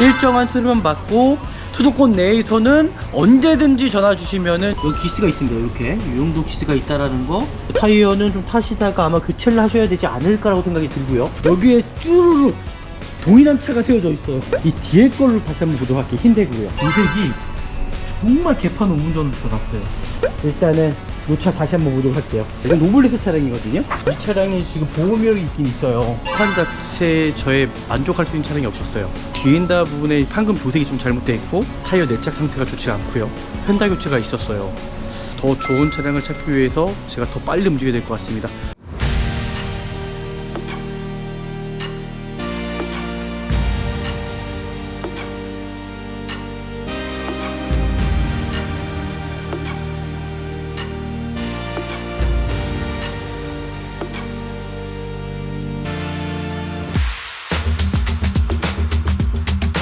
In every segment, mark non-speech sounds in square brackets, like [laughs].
일정한 수리만 받고 수도권 내에서는 언제든지 전화 주시면은 여기 기스가 있습니다. 이렇게 이 정도 기스가 있다라는 거. 타이어는 좀 타시다가 아마 교체를 하셔야 되지 않을까라고 생각이 들고요. 여기에 쭈루룩 동일한 차가 세워져 있어요. 이 뒤에 걸로 다시 한번 보도록 할게요. 흰색이고요. 흰색이 정말 개판 우문전으로 들어갔어요. 일단은 이차 다시 한번 보도록 할게요. 이건 노블레스 차량이거든요. 이 차량이 지금 보호멸이 있긴 있어요. 판 자체에 저의 만족할 수 있는 차량이 없었어요. 뒤엔다 부분에 판금 도색이 좀 잘못되어 있고 타이어 내짝 상태가 좋지 않고요. 펜다 교체가 있었어요. 더 좋은 차량을 찾기 위해서 제가 더 빨리 움직여야 될 것 같습니다.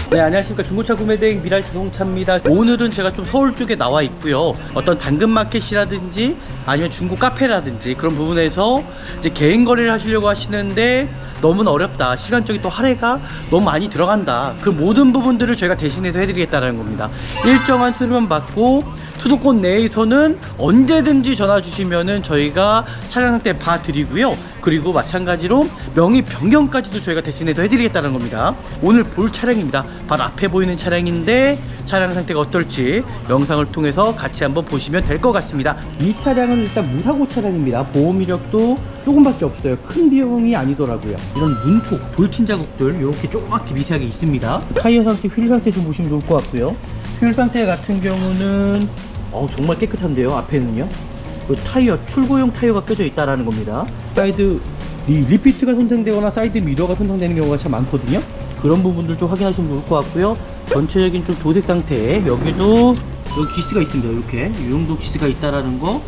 네 안녕하십니까. 중고차 구매대행 미랄 자동차입니다. 오늘은 제가 좀 서울 쪽에 나와 있고요. 어떤 당근마켓이라든지 아니면 중고 카페라든지 그런 부분에서 이제 개인 거래를 하시려고 하시는데 너무나 어렵다 시간적인 또 할애가 너무 많이 들어간다 그 모든 부분들을 저희가 대신해서 해드리겠다는 겁니다 일정한 수리만 받고 수도권 내에서는 언제든지 전화 주시면은 저희가 차량 상태 봐드리고요. 그리고 마찬가지로 명의 변경까지도 저희가 대신해서 해드리겠다는 겁니다. 오늘 볼 차량입니다. 바로 앞에 보이는 차량인데 차량 상태가 어떨지 영상을 통해서 같이 한번 보시면 될 것 같습니다. 이 차량은 일단 무사고 차량입니다. 보험 이력도 조금밖에 없어요. 큰 비용이 아니더라고요. 이런 문콕, 돌팀 자국들 이렇게 조그맣게 미세하게 있습니다. 타이어 상태, 휠 상태 좀 보시면 좋을 것 같고요. 휠 상태 같은 경우는 어, 정말 깨끗한데요. 앞에는요. 그 타이어 출고용 타이어가 껴져 있다라는 겁니다. 사이드 이 리피트가 손상되거나 사이드 미러가 손상되는 경우가 참 많거든요. 그런 부분들 좀 확인하시면 좋을 것 같고요. 전체적인 좀 도색 상태 여기도 여기 기스가 있습니다. 이렇게 이 정도 기스가 있다라는 거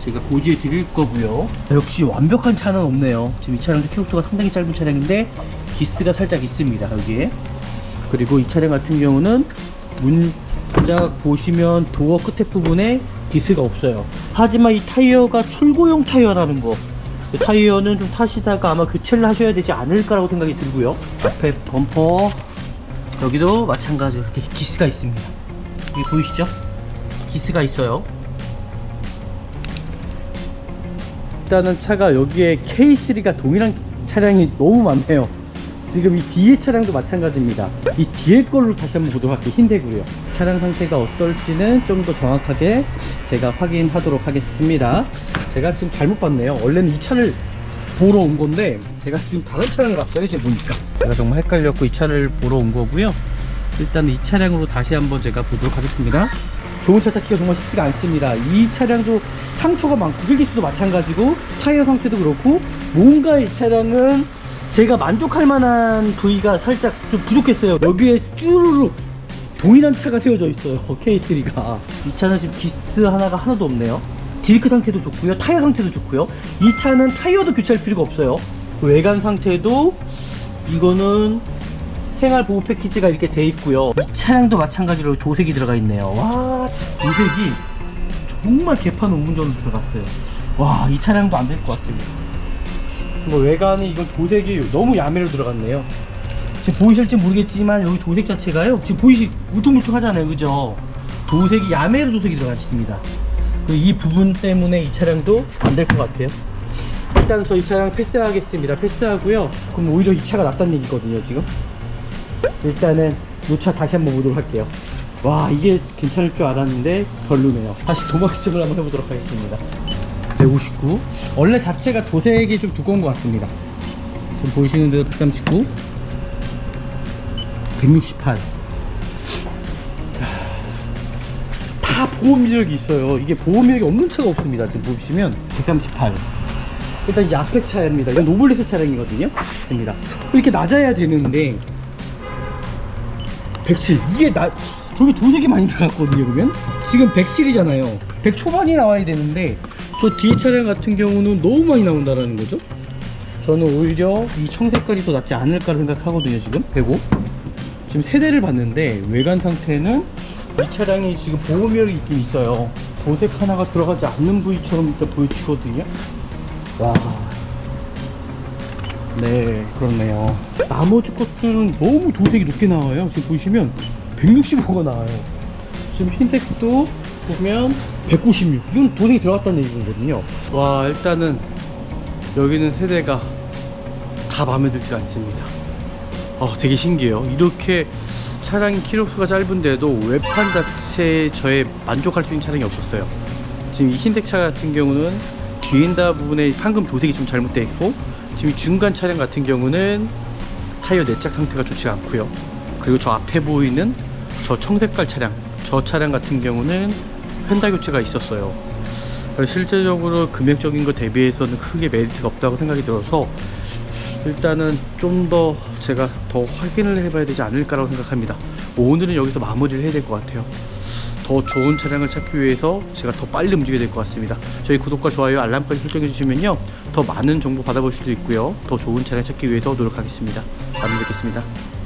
제가 고지해 드릴 거고요. 역시 완벽한 차는 없네요. 지금 이 차량도 키로수가 상당히 짧은 차량인데 기스가 살짝 있습니다. 여기에 그리고 이 차량 같은 경우는 문짝 보시면 도어 끝에 부분에 기스가 없어요. 하지만 이 타이어가 출고용 타이어라는 거. 이 타이어는 좀 타시다가 아마 교체를 하셔야 되지 않을까라고 생각이 들고요. 앞에 범퍼 여기도 마찬가지로 이렇게 기스가 있습니다. 여기 보이시죠? 기스가 있어요. 일단은 차가 여기에 K3가 동일한 차량이 너무 많네요. 지금 이 뒤에 차량도 마찬가지입니다. 이 뒤에 걸로 다시 한번 보도록 할게요. 흰색으로요. 차량 상태가 어떨지는 좀 더 정확하게 제가 확인하도록 하겠습니다. 제가 지금 잘못 봤네요. 원래는 이 차를 보러 온 건데 제가 지금 다른 차량을 봤어요. 지금 보니까 제가 정말 헷갈렸고 이 차를 보러 온 거고요. 일단 이 차량으로 다시 한번 제가 보도록 하겠습니다. 좋은 차 찾기가 정말 쉽지가 않습니다. 이 차량도 상처가 많고 휠기스도 마찬가지고 타이어 상태도 그렇고 뭔가 이 차량은 제가 만족할 만한 부위가 살짝 좀 부족했어요. 여기에 쭈루룩 동일한 차가 세워져 있어요. [laughs] K3가. 이 차는 지금 기스 하나가 하나도 없네요. 디스크 상태도 좋고요. 타이어 상태도 좋고요. 이 차는 타이어도 교체할 필요가 없어요. 그 외관 상태도 이거는 생활 보호 패키지가 이렇게 돼 있고요. 이 차량도 마찬가지로 도색이 들어가 있네요. 와, 진- 도색이 정말 개판 우문전으로 들어갔어요. 와, 이 차량도 안 될 것 같습니다. 뭐 외관이 이건 도색이 너무 야매로 들어갔네요. 지금 보이실지 모르겠지만 여기 도색 자체가요. 지금 보이시 울퉁불퉁 하잖아요, 그죠? 도색이 야매로 도색이 들어가 있습니다. 그이 부분 때문에 이 차량도 안 될 것 같아요. 일단 저 이 차량 패스하겠습니다. 패스하고요. 그럼 오히려 이 차가 낫다는 얘기거든요, 지금. 일단은 이 차 다시 한번 보도록 할게요. 와 이게 괜찮을 줄 알았는데 별로네요. 다시 도마기점을 한번 해보도록 하겠습니다. 159. 원래 자체가 도색이 좀 두꺼운 것 같습니다. 지금 보이시는 대로 139, 168. 보험 이력이 있어요. 이게 보험 이력이 없는 차가 없습니다. 지금 보시면 138. 일단 이 앞에 차입니다. 이건 노블레스 차량이거든요. 됩니다. 이렇게 낮아야 되는데 107. 이게 나 저기 도색이 많이 들어갔거든요. 그러면 지금 107이잖아요. 100 초반이 나와야 되는데 저 뒤에 차량 같은 경우는 너무 많이 나온다라는 거죠. 저는 오히려 이 청색깔이 더 낫지 않을까 생각하거든요. 지금 105. 지금 세대를 봤는데 외관 상태는 이 차량이 지금 보호멸이 있긴 있어요. 도색 하나가 들어가지 않는 부위처럼 일단 보여지거든요. 와. 네, 그렇네요. 나머지 것들은 너무 도색이 높게 나와요. 지금 보시면 165가 나와요. 지금 흰색도 보면 196. 이건 도색이 들어갔다는 얘기거든요. 와, 일단은 여기는 세대가 다 마음에 들지 않습니다. 어, 되게 신기해요. 이렇게 차량이 키로수가 짧은데도 외판 자체에 저의 만족할 수 있는 차량이 없었어요. 지금 이 흰색 차 같은 경우는 뒤엔다 부분에 판금 도색이 좀 잘못되어 있고 지금 이 중간 차량 같은 경우는 타이어 내짝 상태가 좋지 않고요. 그리고 저 앞에 보이는 저 청색깔 차량, 저 차량 같은 경우는 펜다 교체가 있었어요. 실제적으로 금액적인 것 대비해서는 크게 메리트가 없다고 생각이 들어서 일단은 좀 더 제가 더 확인을 해봐야 되지 않을까라고 생각합니다. 오늘은 여기서 마무리를 해야 될 것 같아요. 더 좋은 차량을 찾기 위해서 제가 더 빨리 움직여야 될 것 같습니다. 저희 구독과 좋아요, 알람까지 설정해 주시면요. 더 많은 정보 받아볼 수도 있고요. 더 좋은 차량 찾기 위해서 노력하겠습니다. 다음에 뵙겠습니다.